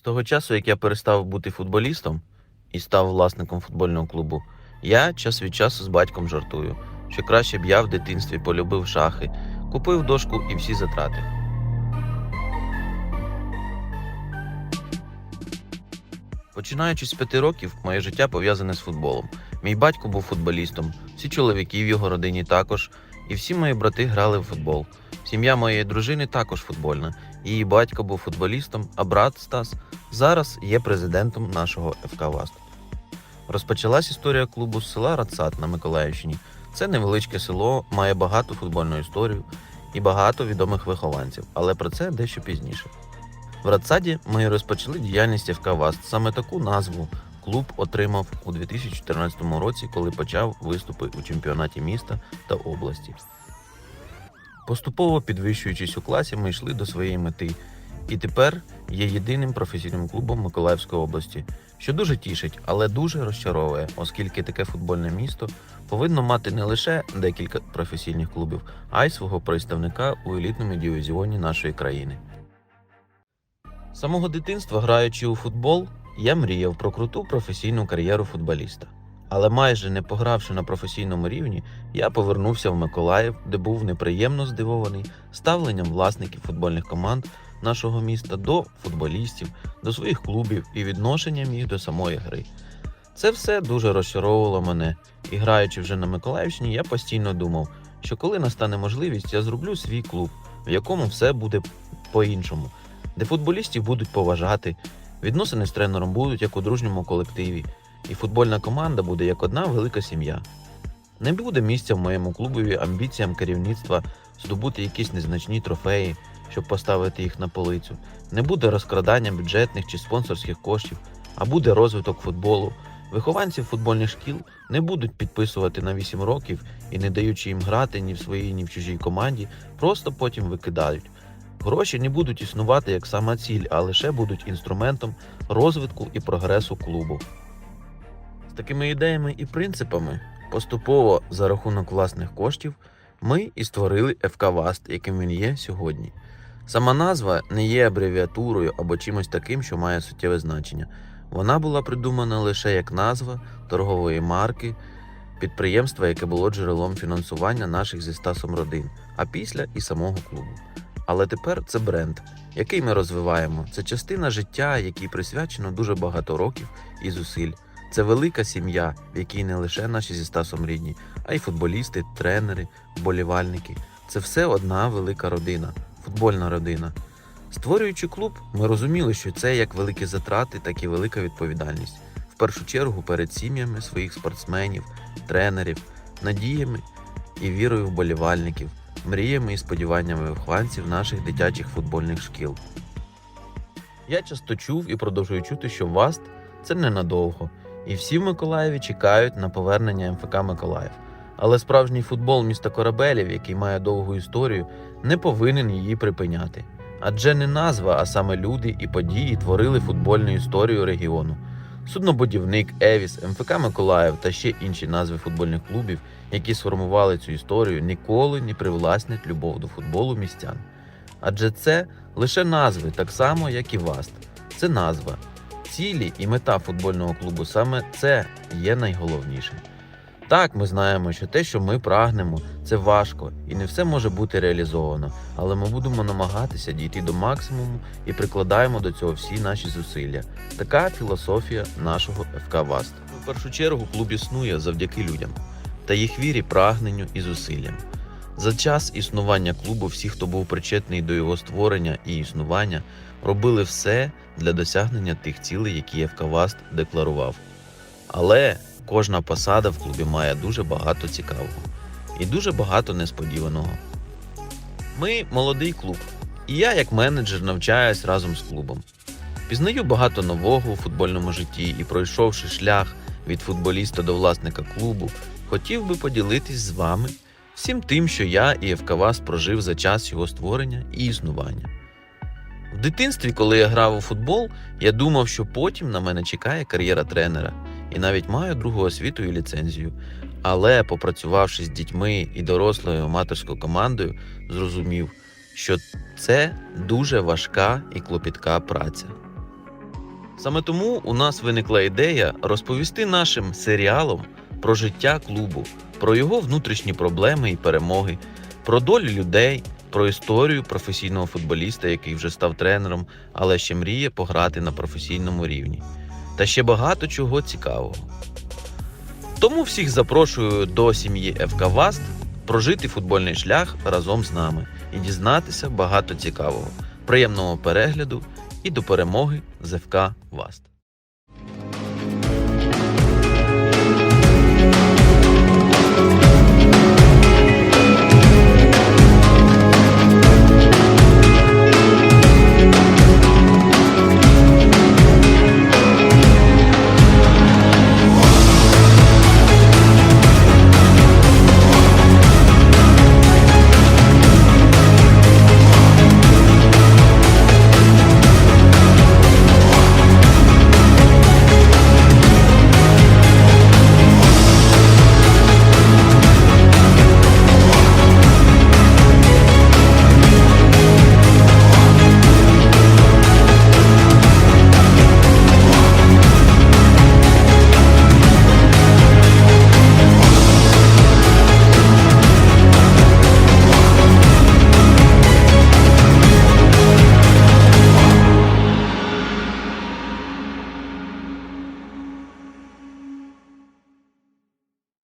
З того часу, як я перестав бути футболістом і став власником футбольного клубу, я час від часу з батьком жартую, що краще б я в дитинстві полюбив шахи, купив дошку і всі затрати. Починаючи з п'яти років, моє життя пов'язане з футболом. Мій батько був футболістом, всі чоловіки в його родині також, і всі мої брати грали в футбол. Сім'я моєї дружини також футбольна. Її батько був футболістом, а брат Стас зараз є президентом нашого ФК Васт. Розпочалась історія клубу з села Рацат на Миколаївщині. Це невеличке село, має багату футбольну історію і багато відомих вихованців, але про це дещо пізніше. В Радсаді ми розпочали діяльність ФК Васт. Саме таку назву клуб отримав у 2014 році, коли почав виступи у чемпіонаті міста та області. Поступово підвищуючись у класі, ми йшли до своєї мети, і тепер є єдиним професійним клубом Миколаївської області, що дуже тішить, але дуже розчаровує, оскільки таке футбольне місто повинно мати не лише декілька професійних клубів, а й свого представника у елітному дивізіоні нашої країни. Самого дитинства, граючи у футбол, я мріяв про круту професійну кар'єру футболіста. Але майже не погравши на професійному рівні, я повернувся в Миколаїв, де був неприємно здивований ставленням власників футбольних команд нашого міста до футболістів, до своїх клубів і відношенням їх до самої гри. Це все дуже розчаровувало мене, і граючи вже на Миколаївщині, я постійно думав, що коли настане можливість, я зроблю свій клуб, в якому все буде по-іншому, де футболістів будуть поважати, відносини з тренером будуть як у дружньому колективі, і футбольна команда буде як одна велика сім'я. Не буде місця в моєму клубові амбіціям керівництва здобути якісь незначні трофеї, щоб поставити їх на полицю. Не буде розкрадання бюджетних чи спонсорських коштів, а буде розвиток футболу. Вихованців футбольних шкіл не будуть підписувати на 8 років і не даючи їм грати ні в своїй, ні в чужій команді, просто потім викидають. Гроші не будуть існувати як сама ціль, а лише будуть інструментом розвитку і прогресу клубу. Такими ідеями і принципами поступово за рахунок власних коштів ми і створили ФК Васт, яким він є сьогодні. Сама назва не є абревіатурою або чимось таким, що має суттєве значення. Вона була придумана лише як назва торгової марки підприємства, яке було джерелом фінансування наших зі Стасом родин, а після і самого клубу. Але тепер це бренд, який ми розвиваємо. Це частина життя, якій присвячено дуже багато років і зусиль. Це велика сім'я, в якій не лише наші зі Стасом рідні, а й футболісти, тренери, вболівальники. Це все одна велика родина, футбольна родина. Створюючи клуб, ми розуміли, що це як великі затрати, так і велика відповідальність. В першу чергу перед сім'ями своїх спортсменів, тренерів, надіями і вірою вболівальників, мріями і сподіваннями вихованців наших дитячих футбольних шкіл. Я часто чув і продовжую чути, що ВАСТ це ненадовго, і всі в Миколаєві чекають на повернення МФК Миколаїв. Але справжній футбол міста Корабелів, який має довгу історію, не повинен її припиняти. Адже не назва, а саме люди і події творили футбольну історію регіону. Суднобудівник, Евіс, МФК Миколаїв та ще інші назви футбольних клубів, які сформували цю історію, ніколи не привласнять любов до футболу містян. Адже це лише назви, так само, як і Васт. Це назва. Цілі і мета футбольного клубу саме це є найголовніше. Так, ми знаємо, що те, що ми прагнемо, це важко і не все може бути реалізовано, але ми будемо намагатися дійти до максимуму і прикладаємо до цього всі наші зусилля. Така філософія нашого ФК Васт. В першу чергу клуб існує завдяки людям та їх вірі, прагненню і зусиллям. За час існування клубу всі, хто був причетний до його створення і існування, робили все для досягнення тих цілей, які ФК Васт декларував. Але кожна посада в клубі має дуже багато цікавого і дуже багато несподіваного. Ми молодий клуб, і я, як менеджер, навчаюсь разом з клубом. Пізнаю багато нового у футбольному житті і, пройшовши шлях від футболіста до власника клубу, хотів би поділитись з вами всім тим, що я і ФК Вас прожив за час його створення і існування. В дитинстві, коли я грав у футбол, я думав, що потім на мене чекає кар'єра тренера, і навіть маю другу освіту і ліцензію. Але, попрацювавши з дітьми і дорослою аматорською командою, зрозумів, що це дуже важка і клопітка праця. Саме тому у нас виникла ідея розповісти нашим серіалам про життя клубу, про його внутрішні проблеми і перемоги, про долю людей, про історію професійного футболіста, який вже став тренером, але ще мріє пограти на професійному рівні. Та ще багато чого цікавого. Тому всіх запрошую до сім'ї ФК Васт прожити футбольний шлях разом з нами і дізнатися багато цікавого. Приємного перегляду і до перемоги з ФК Васт.